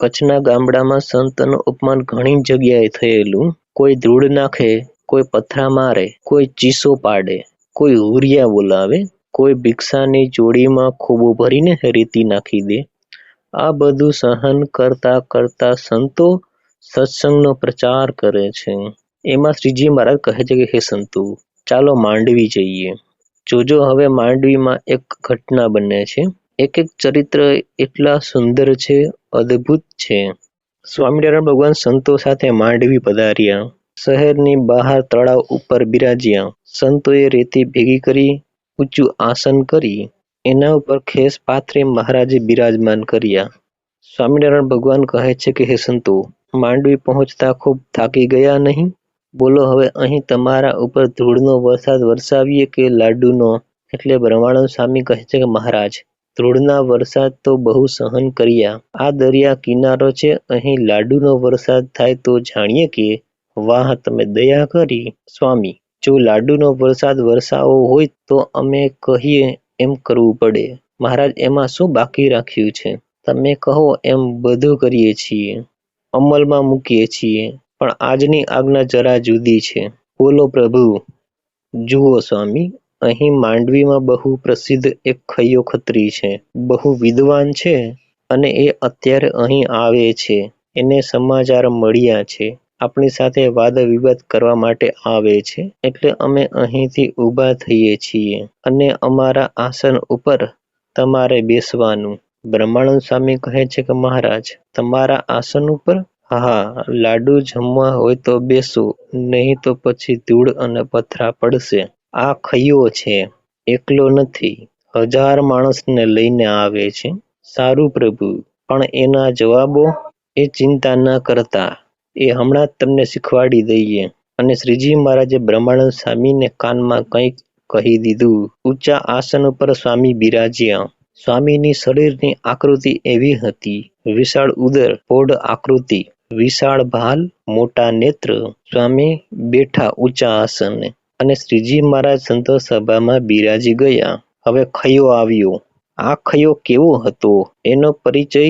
કચ્છના ગામડામાં સંતનું અપમાન ઘણી જગ્યાએ થયેલું. કોઈ ધૂળ નાખે, કોઈ પથરા મારે, કોઈ ચીસો પાડે, કોઈ હુરિયા બોલાવે, કોઈ ભિક્ષાની જોડીમાં ખોબો ભરીને રેતી નાખી દે. આ બધું સહન કરતા કરતા સંતો સત્સંગનો પ્રચાર કરે છે. એમાં શ્રીજી મહારાજ કહે છે કે, હે સંતો, ચાલો માંડવી જઈએ. જોજો, હવે માંડવીમાં એક ઘટના બને છે. એક એક ચરિત્ર એટલા સુંદર છે અદ્ભુત છે. સ્વામિનારાયણ ભગવાન સંતો સાથે માંડવી પધાર્યા. શહેરની બહાર તળાવ ઉપર બિરાજ્યા. સંતોએ રેતી ભેગી કરી, ઊંચું આસન કરી, એના ઉપર ખેસ પાથરે મહારાજે બિરાજમાન કર્યા. સ્વામિનારાયણ ભગવાન કહે છે કે, હે સંતો, માંડવી પહોંચતા ખૂબ થાકી ગયા નહીં? બોલો, હવે અહીં તમારા ઉપર ધૂળનો વરસાદ વરસાવીએ કે લાડુનો? એટલે બ્રહ્માનંદ સ્વામી કહે છે કે, મહારાજ ધૂળના વરસાદ તો બહુ સહન કર્યા. આ દરિયા કિનારો છે, અહીં લાડુનો વરસાદ થાય તો જાણીએ કે વાહ, તમે દયા કરી. સ્વામી, જો લાડુનો વરસાદ વરસાવો હોય તો અમે કહીએ એમ કરવું પડે. મહારાજ, એમાં શું બાકી રાખ્યું છે? તમે કહો એમ બધું કરીએ છીએ. અમલમાં મૂકીએ છીએ. પણ આજની આજ્ઞા જરા જુદી છે. બોલો પ્રભુ. જુઓ સ્વામી અહીં માંડવીમાં બહુ પ્રસિદ્ધ એક ખૈયો ખત્રી છે. બહુ વિદ્વાન છે અને એ અત્યારે અહીં આવે છે. એને સમાચાર મળ્યા છે. આપણી સાથે વાદ વિવાદ કરવા માટે આવે છે. એટલે અમે અહીંથી ઊભા થઈએ છીએ અને અમારા આસન ઉપર તમારે બેસવાનું. બ્રહ્માનંદ સ્વામી કહે છે કે, મહારાજ, તમારા આસન ઉપર? હા, લાડુ જમવા હોય તો બેસો, નહીં તો પછી ધૂળ અને પથરા પડશે. આ ખૈયો છે. એકલો નથી. હજાર માણસને લઈને આવે છે. સારું પ્રભુ, પણ એના જવાબો એ ચિંતા ન કરતા. એ હમણાં જ તમને શીખવાડી દઈએ. અને શ્રીજી મહારાજે બ્રહ્માનંદ સ્વામીને કાનમાં કંઈક કહી દીધું. ઊંચા આસન ઉપર સ્વામી બિરાજ્યા. સ્વામીની શરીરની આકૃતિ એવી હતી. વિશાળ ઉદર, પોઢ આકૃતિ. વિશાળ ભાલ, મોટા નેત્ર. સ્વામી બેઠા ઊંચા આસને. અને શ્રીજી મહારાજ સંતોષ સભામાં બિરાજી ગયા. હવે ખયો આવ્યો. આ ખયો કેવો હતો? એનો પરિચય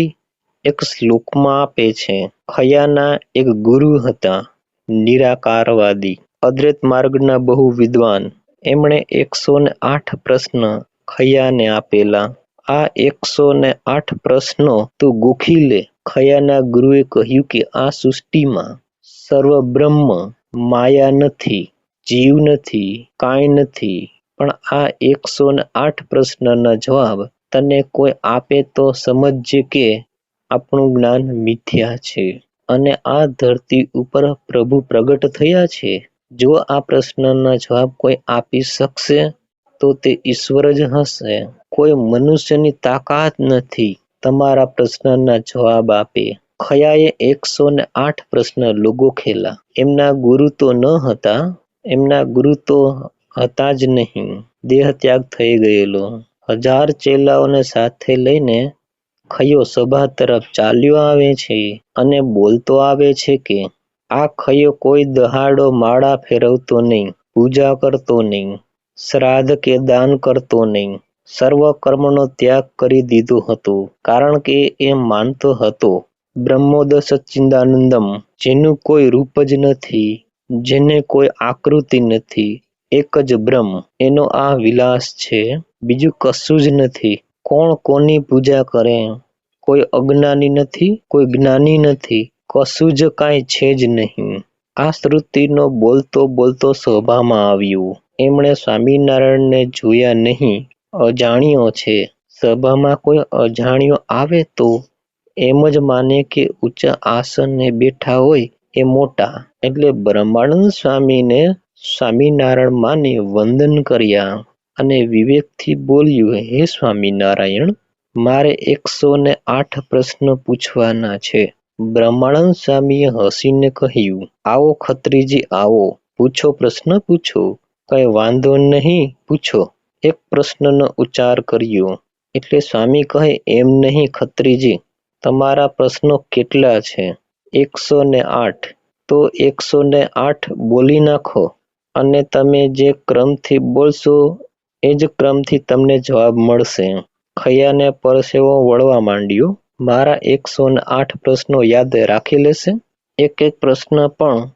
એક શ્લોકમાં આપે છે. ખયાના એક ગુરુ હતા, નિરાકારવાદી, અદ્વૈત માર્ગના બહુ વિદ્વાન. એમણે એકસો ને આઠ પ્રશ્ન ખયાને આપેલા. આ એકસો ને આઠ પ્રશ્નો તું ગોખી લે. ખયાના ગુરુએ કહ્યું કે આ સૃષ્ટિમાં સર્વ બ્રહ્મ માયા નથી. જીવ નથી, કાંઈ નથી, પણ આ એકસો ને આઠ પ્રશ્નના જવાબ તને કોઈ આપે તો સમજજે કે આપણું જ્ઞાન મિથ્યા છે. અને આ ધરતી ઉપર પ્રભુ પ્રગટ થયા છે? જો આ પ્રશ્નના જવાબ કોઈ આપી શકશે, તો તે ઈશ્વર જ હશે. કોઈ મનુષ્યની તાકાત નથી. તમારા પ્રશ્નના જવાબ આપે. ખયાએ એકસો ને આઠ પ્રશ્ન લોગો ખેલા. એમના ગુરુ તો ન હતા એમના ગુરુ તો હતા જ નહીં. દેહ ત્યાગ થઈ ગયેલો. હજાર ચેલાઓને સાથે લઈને ખયો સભા તરફ ચાલ્યો આવે છે અને બોલતો આવે છે કે, આ ખયો કોઈ દહાડો માળા ફેરવતો નહીં, પૂજા કરતો નહીં, શ્રાદ્ધ કે દાન કરતો નહીં. સર્વ કર્મનો ત્યાગ કરી દીધો હતો, કારણ કે એ માનતો હતો. બ્રહ્મોદ સચ્ચિદાનંદમ જેનું કોઈ રૂપ જ નથી. જેને કોઈ આકૃતિ નથી, એક જ બ્રહ્મ. એનો આ વિલાસ છે, બીજું કશું જ નથી. કોણ કોની પૂજા કરે? કોઈ અજ્ઞાની નથી, કોઈ જ્ઞાની નથી. કશું જ કાંઈ છે જ નહીં. આ શ્રુતિનો બોલતો બોલતો સભામાં આવ્યું. એમણે સ્વામિનારાયણને જોયા નહીં. અજાણ્યો છે. સભામાં કોઈ અજાણ્યો આવે તો? એમ જ માને કે ઊંચા આસને બેઠા હોય એ મોટા. એટલે બ્રહ્માનંદ સ્વામીને સ્વામિનારાયણ માને વંદન કર્યા અને વિવેકથી બોલ્યું, હે સ્વામિનારાયણ, મારે એકસો ને આઠ પ્રશ્ન પૂછવાના છે. બ્રહ્માનંદ સ્વામીએ હસીને કહ્યું, આવો ખત્રીજી, આવો. પૂછો પ્રશ્ન, પૂછો. કઈ વાંધો નહીં, પૂછો. એક પ્રશ્નનો ઉચ્ચાર કર્યો. એટલે સ્વામી કહે, એમ નહીં ખત્રીજી, તમારા પ્રશ્નો કેટલા છે? એકસો ને આઠ. તો એકસો ને આઠ બોલી નાખો અને તમે જે ક્રમથી બોલશો, એ જ ક્રમથી તમને જવાબ મળશે. ખૈયાને પરસેવો વળવા માંડ્યો. મારા એકસો ને આઠ પ્રશ્નો યાદ રાખી લેશે. એક એક પ્રશ્ન પણ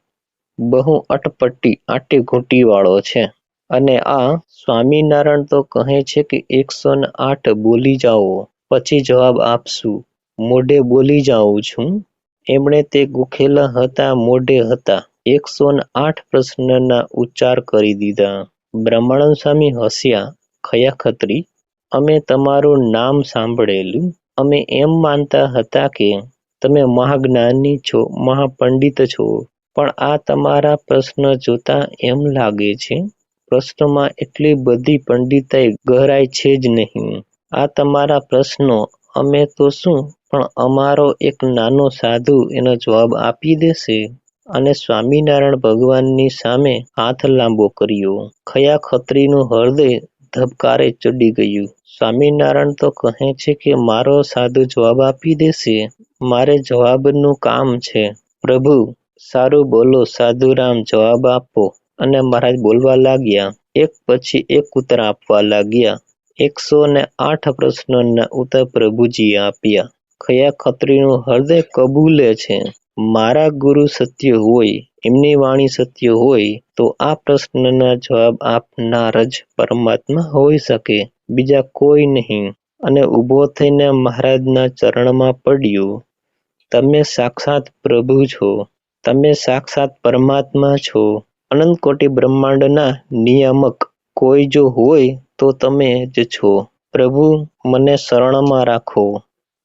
બહુ અટપટી આટી ઘૂંટી વાળો છે. અને આ સ્વામિનારાયણ તો કહે છે કે એકસો ને આઠ બોલી જાઓ, પછી જવાબ આપશું. મોઢે બોલી જાઉં છું. એમણે તે ગુખેલા હતા, મોઢે હતા. એકસો આઠ પ્રશ્નના ઉચ્ચાર કરી દીધા. બ્રહ્માનંદ સ્વામી હસ્યા, ખયા ખત્રી, અમે તમારું નામ સાંભળેલું. અમે એમ માનતા હતા કે તમે મહાજ્ઞાની છો, મહાપંડિત છો, પણ આ તમારા પ્રશ્ન જોતા એમ લાગે છે, પ્રશ્નમાં એટલી બધી પંડિતાઈ ગહરાય છે જ નહીં. આ તમારા પ્રશ્નો, અમે તો શું પણ અમારો એક નાનો સાધુ એનો જવાબ આપી દેશે અને સ્વામિનારાયણ ભગવાનની સામે હાથ લાંબો કર્યો. ખયા ખત્રીનું હૃદય ધબકારે ચડી ગયું. સ્વામિનારાયણ તો કહે છે કે મારો સાધુ જવાબ આપી દેશે. મારે જવાબનું કામ છે. પ્રભુ, સારું બોલો, સાધુરામ જવાબ આપો. અને મહારાજ બોલવા લાગ્યા. એક પછી એક ઉત્તર આપવા લાગ્યા. એકસો ને આઠ પ્રશ્નોના ઉત્તર પ્રભુજીએ આપ્યા. ખયા ખત્રીનું હૃદય કબૂલે છે. મારા ગુરુ સત્ય હોય, એમની વાણી સત્ય હોય, તો આ પ્રશ્નના જવાબ આપનાર જ પરમાત્મા હોઈ શકે. બીજા કોઈ નહીં. અને ઊભો થઈને મહારાજના ચરણમાં પડ્યો. તમે સાક્ષાત પ્રભુ છો. તમે સાક્ષાત પરમાત્મા છો. અનંત કોટી બ્રહ્માંડના નિયામક. કોઈ જો હોય તો તમે જ છો. પ્રભુ, મને શરણમાં રાખો.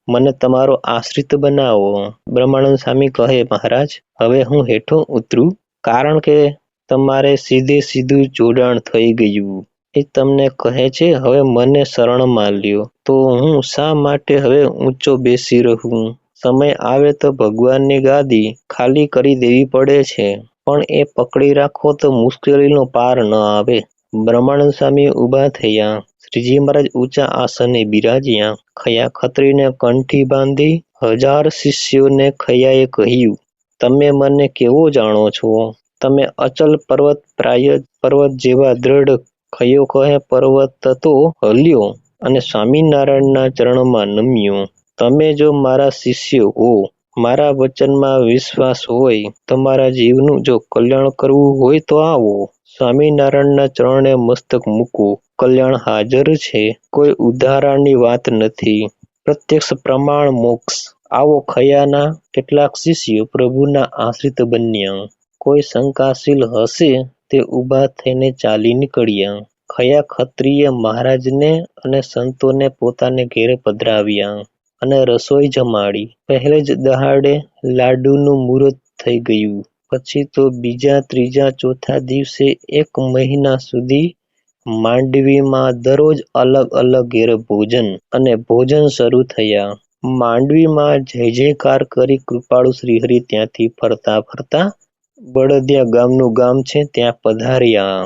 મને તમારો આશ્રિત બનાવો. બ્રહ્માનંદ સ્વામી કહે, મહારાજ, હવે હું હેઠો ઉતરું, કારણ કે તમારે સીધે સીધું જોડાણ થઈ ગયું. એ તમને કહે છે, હવે મને શરણમાં લ્યો. તો હું શા માટે હવે ઊંચો બેસી રહું? સમય આવે તો ભગવાનની ગાદી ખાલી કરી દેવી પડે છે. પણ એ પકડી રાખો તો મુશ્કેલીનો પાર ન આવે. બ્રહ્માનંદ સ્વામી ઊભા થયા. શ્રીજી મહારાજ ઊંચા આસને બિરાજ્યા. ખયા ખત્રીને કંઠી બાંધી હજાર શિષ્યોને ખયાએ કહ્યું, તમે મને કેવો જાણો છો? તમે અચલ પર્વત પ્રાય પર્વત જેવા દ્રઢ ખયો કહે પર્વત તો હલ્યો અને સ્વામિનારાયણના ચરણમાં નમ્યો. તમે જો મારા શિષ્ય હો મારા વચનમાં વિશ્વાસ હોય, તમારા જીવનું જો કલ્યાણ કરવું હોય તો આવો. સ્વામિનારાયણના ચરણે મસ્તક મૂકો. કલ્યાણ હાજર છે. કોઈ ઉદાહરણની વાત નથી. પ્રત્યક્ષ પ્રમાણ મોક્ષ. આવો ખયાના કેટલાક શિષ્યો પ્રભુના આશ્રિત બન્યા. કોઈ શંકાશીલ હશે તે ઊભા થઈને ચાલી નીકળ્યા. ખયા ખત્રીય મહારાજને અને સંતોને પોતાને ઘેરે પધરાવ્યા. અને રસોઈ જમાડી. પહેલે જ દહાડે લાડુનું મુહૂર્ત થઈ ગયું. પછી તો બીજા ત્રીજા ચોથા દિવસે એક મહિના સુધી માંડવીમાં દરરોજ અલગ અલગ ઘેર ભોજન અને ભોજન શરૂ થયા. માંડવીમાં જય જયકાર કરી કૃપાળુ શ્રીહરિ ત્યાંથી ફરતા ફરતા બળદિયા ગામનું ગામ છે ત્યાં પધાર્યા.